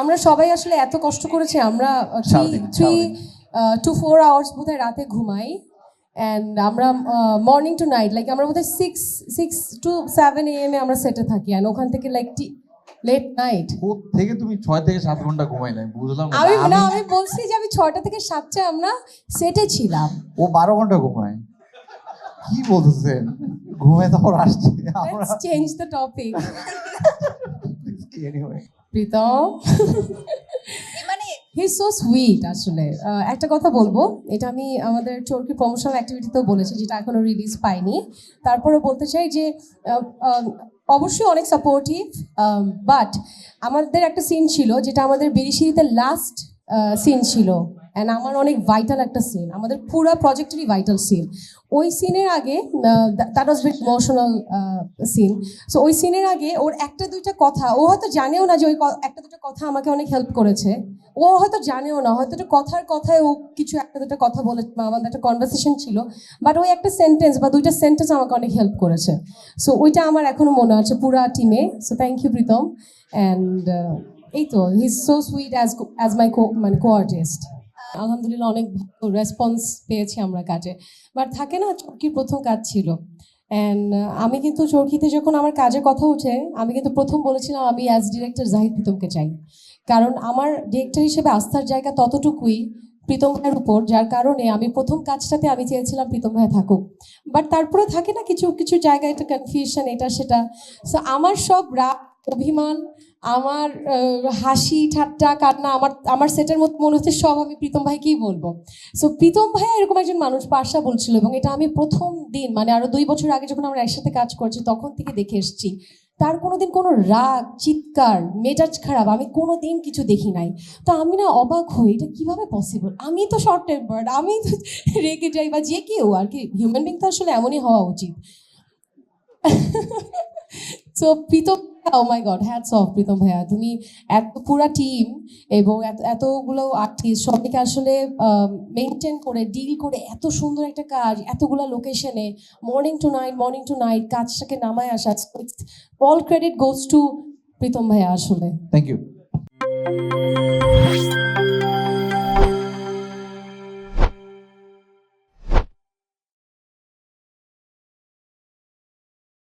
আমরা সবাই আসলে এত কষ্ট করেছি আমরা থ্রি। টু ফোর আওয়ার্স বোধহয় রাতে ঘুমাই। অ্যান্ড আমরা মর্নিং টু নাইট লাইক আমরা বোধহয় six six to seven A M এ আমরা সেটে থাকি। অ্যান্ড ওখান থেকে লাইক লেট নাইট থেকে তুমি ছয় থেকে সাত ঘণ্টা ঘুমাইলে বুঝলাম আমি না আমি বলছি যে আমি ছয়টা থেকে সাতটায় আমরা সেটে ছিলাম। ও বারো ঘণ্টা ঘুমায়। কি বলতেছেন ঘুমে তারপর আসছে। আমরা চেঞ্জ দ্য টপিক প্রীতম মানে হি সো সুইট আসলে। একটা কথা বলব এটা আমি আমাদের চোরকি প্রমোশনাল অ্যাক্টিভিটিতেও বলেছি যেটা এখনও রিলিজ পাইনি। তারপরে বলতে চাই যে অবশ্যই অনেক সাপোর্টিভ বাট আমাদের একটা সিন ছিল যেটা আমাদের বিরিশিরিতে লাস্ট সিন ছিল। অ্যান্ড আমার অনেক ভাইটাল একটা সিন আমাদের পুরো প্রজেক্টেরই ভাইটাল সিন ওই সিনের আগে that was very emotional scene so ওই সিনের আগে ওর একটা দুইটা কথা, ও হয়তো জানেও না যে ওই একটা দুটো কথা আমাকে অনেক হেল্প করেছে। ও হয়তো জানেও না, হয়তো একটা কথার কথায় ও কিছু একটা দুটো কথা বলে, আমাদের একটা কনভারসেশন ছিল। বাট ওই একটা সেন্টেন্স বা দুইটা সেন্টেন্স আমাকে অনেক হেল্প করেছে। সো ওইটা আমার এখনও মনে আছে পুরা টিমে so thank you Pritam. And এই তো he so sweet as as my co মানে কো আর্টিস্ট আলহামদুলিল্লাহ অনেক রেসপন্স পেয়েছি আমরা কাজে। বাট থাকে না, চরকির প্রথম কাজ ছিল। অ্যান্ড আমি কিন্তু চৌকিতে যখন আমার কাজের কথা উঠে আমি কিন্তু প্রথম বলেছিলাম আমি অ্যাজ ডিরেক্টর জাহিদ প্রীতমকে চাই। কারণ আমার ডিরেক্টর হিসেবে আস্থার জায়গা ততটুকুই প্রীতম ভাইয়ের উপর, যার কারণে আমি প্রথম কাজটাতে আমি চেয়েছিলাম প্রীতম ভাই থাকুক। বাট তারপরে থাকে না কিছু কিছু জায়গায় একটা কনফিউশন এটা, সেটা। সো আমার সব রাগ অভিমান, আমার হাসি, ঠাট্টা, কান্না, আমার আমার সেটের মধ্যে মনে হচ্ছে সব আমি প্রীতম ভাইকেই বলব। সো প্রীতম ভাইয়া এরকম একজন মানুষ পাশা বলছিল, এবং এটা আমি প্রথম দিন মানে আরও দুই বছর আগে যখন আমরা একসাথে কাজ করছি, তখন থেকে দেখে এসছি। তার কোনোদিন কোনো রাগ, চিৎকার, মেজাজ খারাপ আমি কোনো দিন কিছু দেখি নাই। তো আমি না অবাক হই, এটা কীভাবে পসিবল আমি তো শর্ট টেম্পার্ড আমি তো রেগে যাই, বা যে কেউ আর কি হিউম্যান বিং তো আসলে এমনই হওয়া উচিত। So Pritam oh my god hats off Pritam ভাইয়া। তুমি এত, পুরা টিম এবং এতগুলো আর্টিস্ট সবাইকে আসলে মেনটেন করে ডিল করে এত সুন্দর একটা কাজ, এতগুলো লোকেশনে morning to night morning to night কাজটাকে নামায় আসা। All credit goes to Pritam ভাইয়া আসলে। Thank you